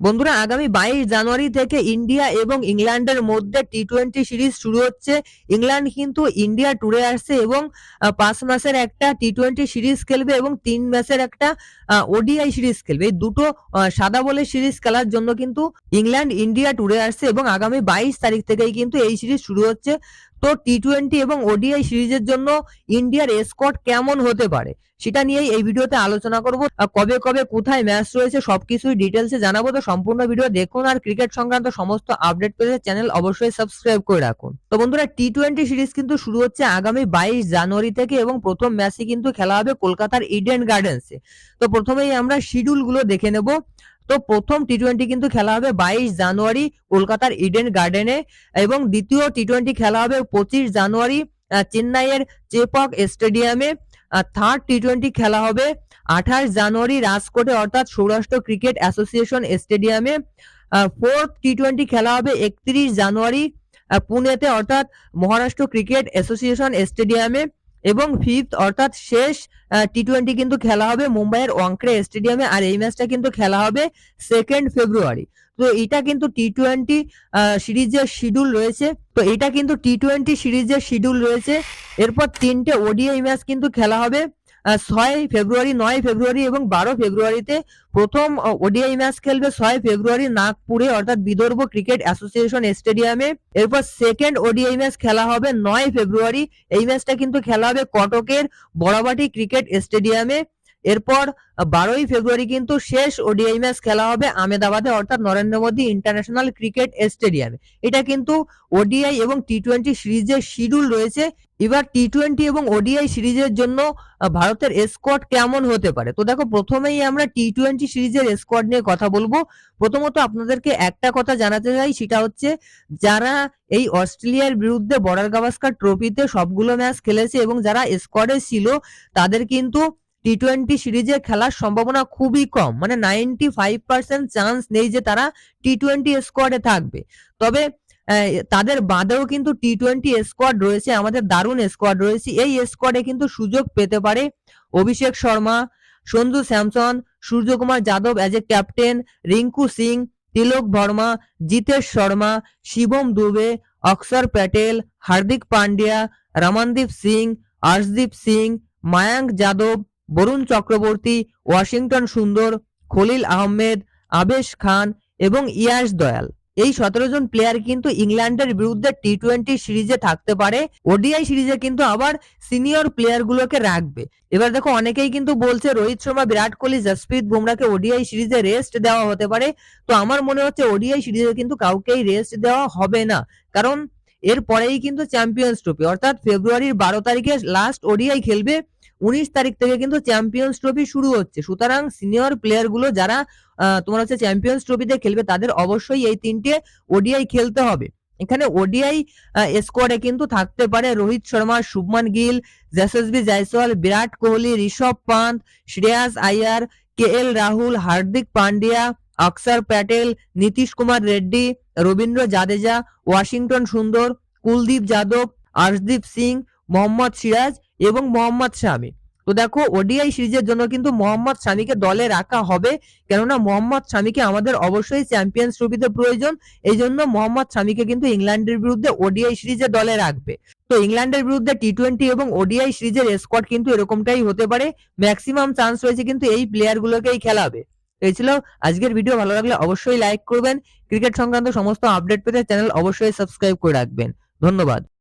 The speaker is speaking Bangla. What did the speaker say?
বন্ধুরা, আগামী বাইশ জানুয়ারি থেকে ইন্ডিয়া এবং ইংল্যান্ডের মধ্যে টি টোয়েন্টি সিরিজ শুরু হচ্ছে। ইংল্যান্ড কিন্তু ইন্ডিয়া ট্যুরে আসছে এবং পাঁচ মাসের একটা টি টোয়েন্টি সিরিজ খেলবে এবং তিন ম্যাচের একটা ওডিআই সিরিজ খেলবে। এই দুটো সাদা বলের সিরিজ খেলার জন্য কিন্তু ইংল্যান্ড ইন্ডিয়া ট্যুরে আসছে এবং আগামী বাইশ তারিখ থেকেই কিন্তু এই সিরিজ শুরু হচ্ছে। তো টি টোয়েন্টি এবং ওডিআই সিরিজের জন্য ইন্ডিয়ার স্কোয়াড কেমন হতে পারে? সেটা নিয়েই এই ভিডিওতে আলোচনা করব। কবে কবে কোথায় ম্যাচ রয়েছে সবকিছুই ডিটেলসে জানাব। তো সম্পূর্ণ ভিডিও দেখুন আর ক্রিকেট সংক্রান্ত সমস্ত আপডেট পেতে চ্যানেল অবশ্যই সাবস্ক্রাইব করে রাখুন। তো বন্ধুরা টি টোয়েন্টি সিরিজ কিন্তু শুরু হচ্ছে আগামী বাইশ জানুয়ারি থেকে এবং প্রথম ম্যাচই কিন্তু খেলা হবে কলকাতার ইডেন গার্ডেন্সে তো প্রথমেই আমরা শিডিউলগুলো দেখে নেব। তো প্রথম টি টোয়েন্টি কিন্তু খেলা হবে বাইশ জানুয়ারি কলকাতার ইডেন গার্ডেনে এবং দ্বিতীয় টি টোয়েন্টি খেলা হবে পঁচিশ জানুয়ারি চেন্নাইয়ের চেপক স্টেডিয়ামে থার্ড টি টোয়েন্টি খেলা হবে আঠাশ জানুয়ারি রাজকোটে অর্থাৎ সৌরাষ্ট্র ক্রিকেট অ্যাসোসিয়েশন স্টেডিয়ামে ফোর্থ টি টোয়েন্টি খেলা হবে একত্রিশ জানুয়ারি পুনেতে অর্থাৎ মহারাষ্ট্র ক্রিকেট অ্যাসোসিয়েশন স্টেডিয়ামে এবং ফিফথ অর্থাৎ শেষ টি টোয়েন্টি কিন্তু খেলা হবে মুম্বাইয়ের ওয়াংক্রে স্টেডিয়ামে আর এই ম্যাচটা কিন্তু খেলা হবে সেকেন্ড ফেব্রুয়ারি তো এটা কিন্তু টি টোয়েন্টি সিরিজের শিডিউল রয়েছে। তো এটা কিন্তু টি টোয়েন্টি সিরিজের শিডিউল রয়েছে। এরপর তিনটে ওডিআই ম্যাচ কিন্তু খেলা হবে। ছয় ফেব্রুয়ারি, নয় ফেব্রুয়ারি এবং বারো ফেব্রুয়ারিতে প্রথম ওডিআই ম্যাচ খেলবে ছয় ফেব্রুয়ারি নাগপুরে, অর্থাৎ বিদর্ভ ক্রিকেট অ্যাসোসিয়েশন স্টেডিয়ামে। এরপর সেকেন্ড ওডিআই ম্যাচ খেলা হবে নয় ফেব্রুয়ারি। এই ম্যাচটা কিন্তু খেলা হবে কটকের বড়াবাটি ক্রিকেট স্টেডিয়ামে। এরপর বারোই ফেব্রুয়ারি কিন্তু শেষ ওডিআই ম্যাচ খেলা হবে আমেদাবাদে, অর্থাৎ নরেন্দ্র মোদী ইন্টারন্যাশনাল ক্রিকেট স্টেডিয়ামে এটা কিন্তু ওডিআই এবং টি টোয়েন্টি সিরিজের শিডিউল রয়েছে। এবার টি টোয়েন্টি এবং ওডিআই সিরিজের জন্য ভারতের স্কোয়াড কেমন হতে পারে? তো দেখো, প্রথমেই আমরা টি টোয়েন্টি সিরিজের স্কোয়াড নিয়ে কথা বলব। প্রথমত আপনাদেরকে একটা কথা জানাতে চাই, সেটা হচ্ছে, যারা এই অস্ট্রেলিয়ার বিরুদ্ধে বর্ডার গাভাস্কার ট্রফিতে সবগুলো ম্যাচ খেলেছে এবং যারা স্কোয়াডে ছিল, তাদের কিন্তু টি টোয়েন্টি সিরিজে খেলার সম্ভাবনা খুবই কম। মানে নাইনটি ফাইভ পার্সেন্ট চান্স নেই যে তারা টি টোয়েন্টি স্কোয়াডে থাকবে। তবে তাদের বাদেও কিন্তু টি টোয়েন্টি স্কোয়াড রয়েছে, আমাদের দারুণ স্কোয়াড রয়েছে। এই স্কোয়াডে কিন্তু সুযোগ পেতে পারে Abhishek Sharma, Sanju Samson, Suryakumar Yadav as a captain Rinku Singh, Tilak Varma, Jitesh Sharma, Shivam Dube, Axar Patel, Hardik Pandya, Ramandeep Singh, Arshdeep Singh, Mayank Yadav Varun Chakravarthy, Washington Sundar, Khaleel Ahmed, আবেশ খান এবং ইয়াশ দয়াল। এই সতেরো জন প্লেয়ার কিন্তু ইংল্যান্ডের বিরুদ্ধে টি টোয়েন্টি সিরিজে থাকতে পারে। ওডিআই সিরিজে কিন্তু আবার সিনিয়র প্লেয়ার গুলোকে রাখবে। এবার দেখো অনেকেই কিন্তু বলছে রোহিত শর্মা, বিরাট কোহলি, জসপ্রীত বুমরাকে ওডিআই সিরিজে রেস্ট দেওয়া হতে পারে। তো আমার মনে হচ্ছে ওডিআই সিরিজে কিন্তু কাউকেই রেস্ট দেওয়া হবে না। কারণ এর পরেই কিন্তু চ্যাম্পিয়ন্স ট্রফি অর্থাৎ ফেব্রুয়ারির বারো তারিখে লাস্ট ওডিআই খেলবে, উনিশ তারিখ থেকে কিন্তু চ্যাম্পিয়ন্স ট্রফি শুরু হচ্ছে। সুতরাং সিনিয়র প্লেয়ারগুলো যারা তোমার হচ্ছে চ্যাম্পিয়ন্স ট্রফিতে খেলবে, তাদের অবশ্যই এই তিনটে ওডিআই খেলতে হবে। এখানে ওডিআই স্কোয়াডে কিন্তু থাকতে পারে রোহিত শর্মা, শুভমান গিল যশস্বী জয়সওয়াল, বিরাট কোহলি, ঋষভ পান্ত, শ্রেয়াস আয়ার, কে এল রাহুল, হার্দিক পান্ডিয়া অক্ষর প্যাটেল, নীতিশ কুমার রেড্ডি, রবীন্দ্র জাদেজা, ওয়াশিংটন সুন্দর, কুলদীপ যাদব, আর্শদীপ সিং, মোহাম্মদ সিরাজ এবং মোহাম্মদ শামি। তো দেখো, ওডিআই সিরিজের জন্য কিন্তু মোহাম্মদ শামিকে দলে রাখা হবে, কেননা মোহাম্মদ শামিকে আমাদের অবশ্যই চ্যাম্পিয়ন্স ট্রফিতে প্রয়োজন এই জন্য মোহাম্মদ শামিকে কিন্তু ইংল্যান্ডের বিরুদ্ধে ওডিআই সিরিজে দলে রাখবে। তো ইংল্যান্ডের বিরুদ্ধে টি টোয়েন্টি এবং ওডিআই সিরিজের স্কোয়াড কিন্তু এরকমটাই হতে পারে ম্যাক্সিমাম চান্স রয়েছে কিন্তু এই প্লেয়ারগুলোকেই খেলাবে। এই ছিল আজকের ভিডিও ভালো লাগলে অবশ্যই লাইক করবেন। ক্রিকেট সংক্রান্ত সমস্ত আপডেট পেতে চ্যানেল অবশ্যই সাবস্ক্রাইব করে রাখবেন। ধন্যবাদ।